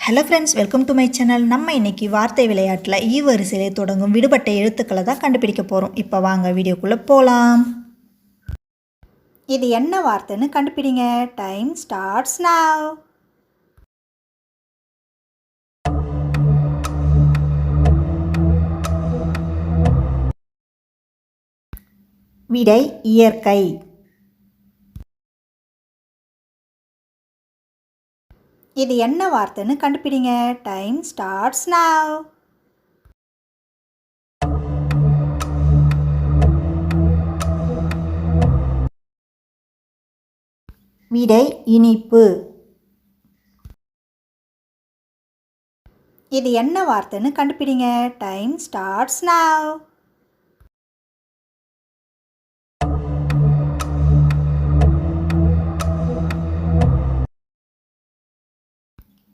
Hello friends welcome to my channel நம்ம இன்னைக்கு வார்த்தை விளையாட்டில் ஈ வரிசையிலே தொடங்கும் விடுபட்ட எழுத்துக்களை தான் கண்டுபிடிக்க போகிறோம் இப்போ வாங்க வீடியோக்குள்ளே போகலாம் இது என்ன வார்த்தைன்னு கண்டுபிடிங்க. டைம் ஸ்டார்ட்ஸ் நாவ் விடை இயற்கை. இது என்ன வார்த்தைன்னு கண்டுபிடிங்க. டைம் ஸ்டார்ட்ஸ் நாவ் விடை இனிப்பு. இது என்ன வார்த்தைன்னு கண்டுபிடிங்க. டைம் ஸ்டார்ட்ஸ் நாவ்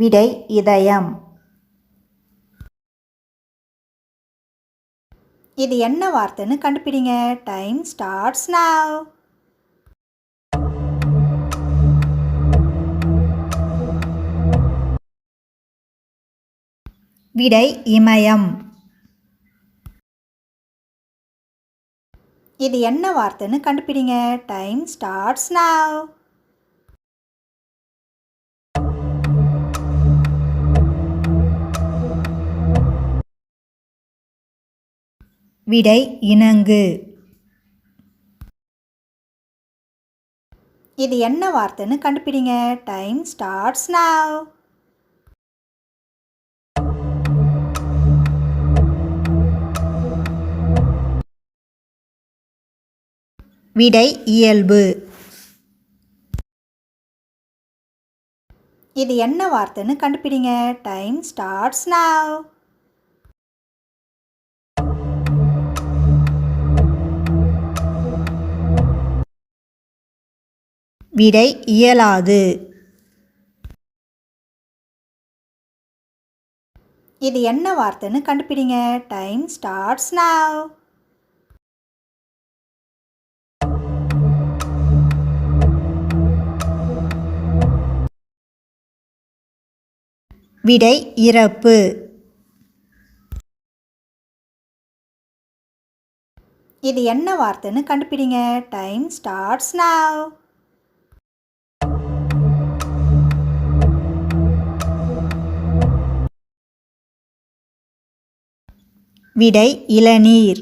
விடை இதயம். இது என்ன வார்த்தைன்னு கண்டுபிடிங்க. டைம் ஸ்டார்ட்ஸ் நாவ் விடை இமயம். இது என்ன வார்த்தைன்னு கண்டுபிடிங்க. டைம் ஸ்டார்ட்ஸ் நாவ் விடை இணங்கு. இது என்ன வார்த்தைன்னு கண்டுபிடிங்க. டைம் ஸ்டார்ட்ஸ் நாவ் விடை இயல்பு. இது என்ன வார்த்தைன்னு கண்டுபிடிங்க. டைம் ஸ்டார்ட்ஸ் நாவ் விடை இயலாது. இது என்ன வார்த்தைன்னு கண்டுபிடிங்க. டைம் ஸ்டார்ட்ஸ் நாவ் விடை இறப்பு. இது என்ன வார்த்தைன்னு கண்டுபிடிங்க. டைம் ஸ்டார்ட்ஸ் நாவ் விடை இளநீர்.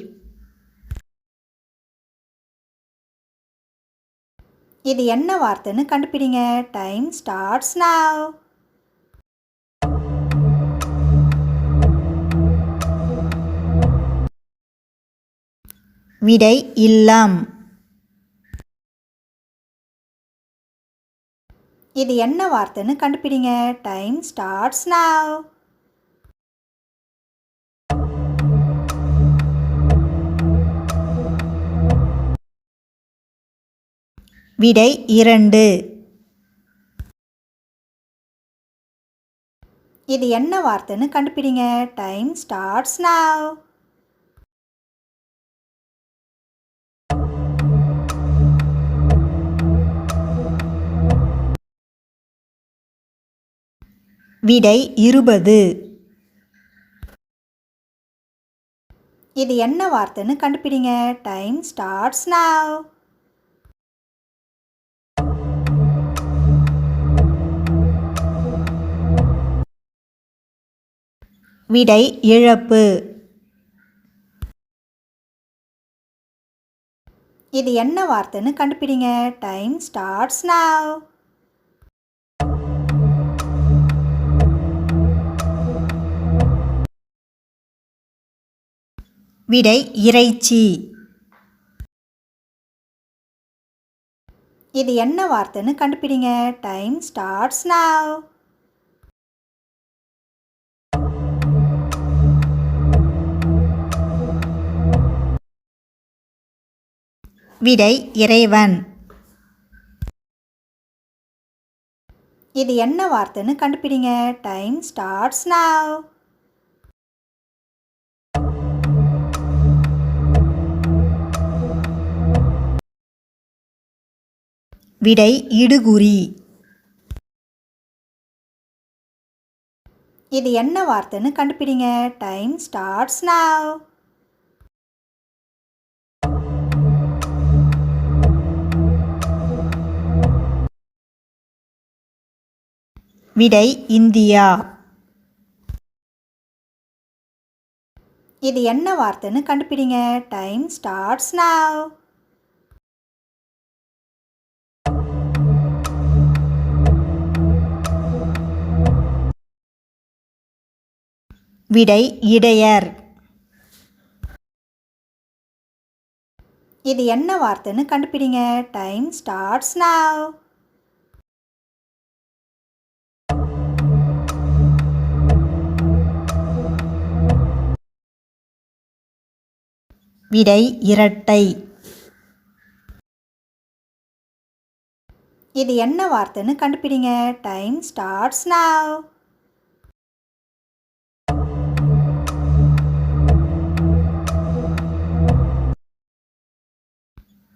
இது என்ன வார்த்தைன்னு கண்டுபிடிங்க. டைம் ஸ்டார்ட்ஸ் நாவ் விடை இல்லம். இது என்ன வார்த்தைன்னு கண்டுபிடிங்க. டைம் ஸ்டார்ட்ஸ் நாவ் விடை இரண்டு. இது என்ன வார்த்தைன்னு கண்டுபிடிங்க. டைம் ஸ்டார்ட்ஸ் நாவ் விடை இருபது. இது என்ன வார்த்தைன்னு கண்டுபிடிங்க. டைம் ஸ்டார்ட்ஸ் நாவ் விடை இழப்பு. இது என்ன வார்த்தைன்னு கண்டுபிடிங்க. டைம் ஸ்டார்ட்ஸ் நாவ் விடை இறைச்சி. இது என்ன வார்த்தைன்னு கண்டுபிடிங்க. டைம் ஸ்டார்ட்ஸ் நாவ் விடை இறைவன். இது என்ன வார்த்தைன்னு கண்டுபிடிங்க. Time starts now. விடை இடுகுறி. இது என்ன வார்த்தைன்னு கண்டுபிடிங்க. Time starts now. விடை இந்தியா. இது என்ன வார்த்தைன்னு கண்டுபிடிங்க. டைம் ஸ்டார்ட்ஸ் நாவ் விடை இடையர். இது என்ன வார்த்தைன்னு கண்டுபிடிங்க. டைம் ஸ்டார்ட்ஸ் நாவ் விடை இரட்டை. இது என்ன வார்த்தைன்னு கண்டுபிடிங்க. டைம் ஸ்டார்ட்ஸ் நாவ்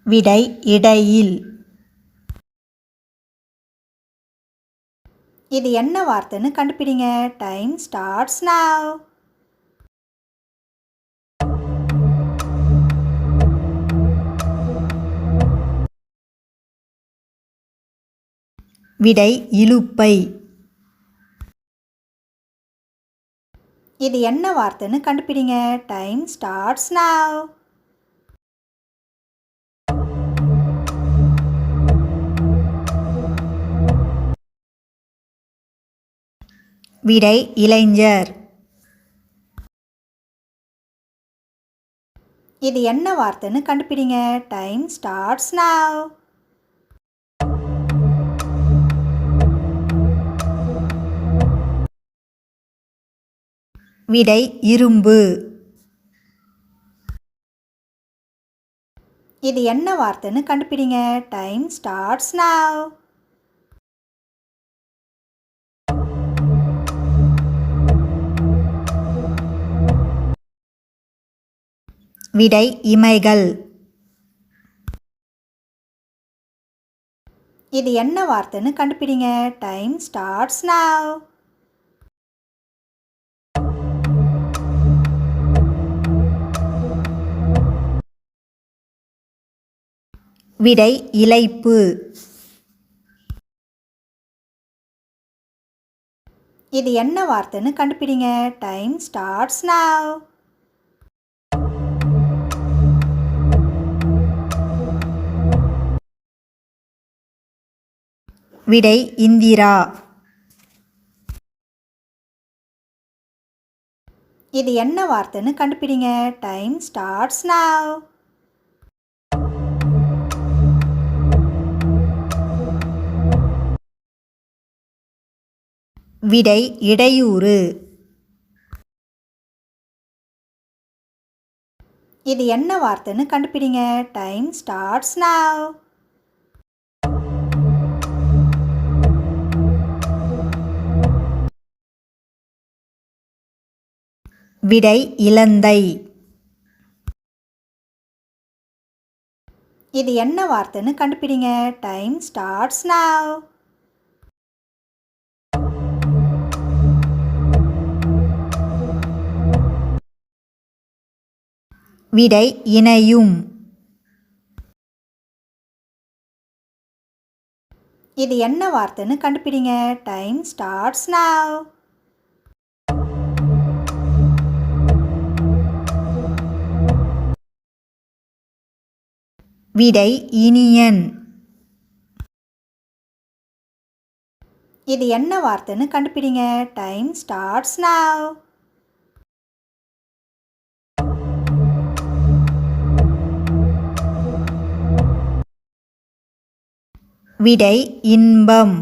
விடை இடையில். இது என்ன வார்த்தைன்னு கண்டுபிடிங்க. டைம் ஸ்டார்ட்ஸ் நாவ் விடை இலுப்பை இது என்ன வார்த்தைன்னு கண்டுபிடிங்க. Time starts now. விடை இளைஞர். இது என்ன வார்த்தைன்னு கண்டுபிடிங்க. Time starts now. விடை இரும்பு. இது என்ன வார்த்தைன்னு கண்டுபிடிங்க. டைம் ஸ்டார்ட்ஸ் நாவ் விடை இமைகள். இது என்ன வார்த்தைன்னு கண்டுபிடிங்க. டைம் ஸ்டார்ட்ஸ் நாவ் விடை இலைப்பு இது என்ன வார்த்தைன்னு கண்டுபிடிங்க. டைம் ஸ்டார்ட்ஸ் நாவ் விடை இந்திரா. இது என்ன வார்த்தைன்னு கண்டுபிடிங்க. டைம் ஸ்டார்ட்ஸ் நாவ் விடை இடையூறு. இது என்ன வார்த்தைன்னு கண்டுபிடிங்க. டைம் ஸ்டார்ட்ஸ் நாவ் விடை இலந்தை. இது என்ன வார்த்தைன்னு கண்டுபிடிங்க. டைம் ஸ்டார்ட்ஸ் நாவ் விடை இணையும். இது என்ன வார்த்தைன்னு கண்டுபிடிங்க. டைம் ஸ்டார்ட்ஸ் நாவ் விடை இனியன். இது என்ன வார்த்தைன்னு கண்டுபிடிங்க. டைம் ஸ்டார்ட்ஸ் நாவ் விடை இன்பம்.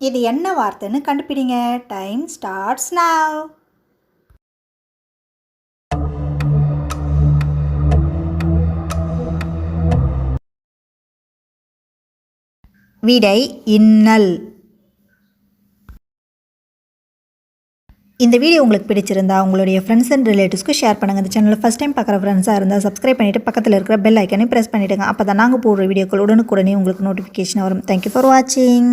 இது என்ன வார்த்தைன்னு கண்டுபிடிங்க. டைம் ஸ்டார்ட்ஸ் நாவ் விடை இன்னல். இந்த வீடியோ உங்களுக்கு பிடிச்சிருந்தா உங்களுடைய ஃப்ரெண்ட்ஸ் அண்ட் ரிலேட்டிவ்ஸ்க்கு ஷேர் பண்ணுங்கள் இந்த சேனலில் ஃபஸ்ட் டைம் பார்க்குற ஃப்ரெண்ட்ஸாக இருந்தால் சப்ஸ்கிரைப் பண்ணிவிட்டு பக்கத்தில் இருக்கிற பெல் ஐக்கனையும் ப்ரெஸ் பண்ணிவிடுங்க அப்போ தான் நாங்கள் போடுற வீடியோக்கள் உடனுக்குடனே உங்களுக்கு நோட்டிஃபிகேஷன் வரும். தேங்க்யூ ஃபார் வாட்சிங்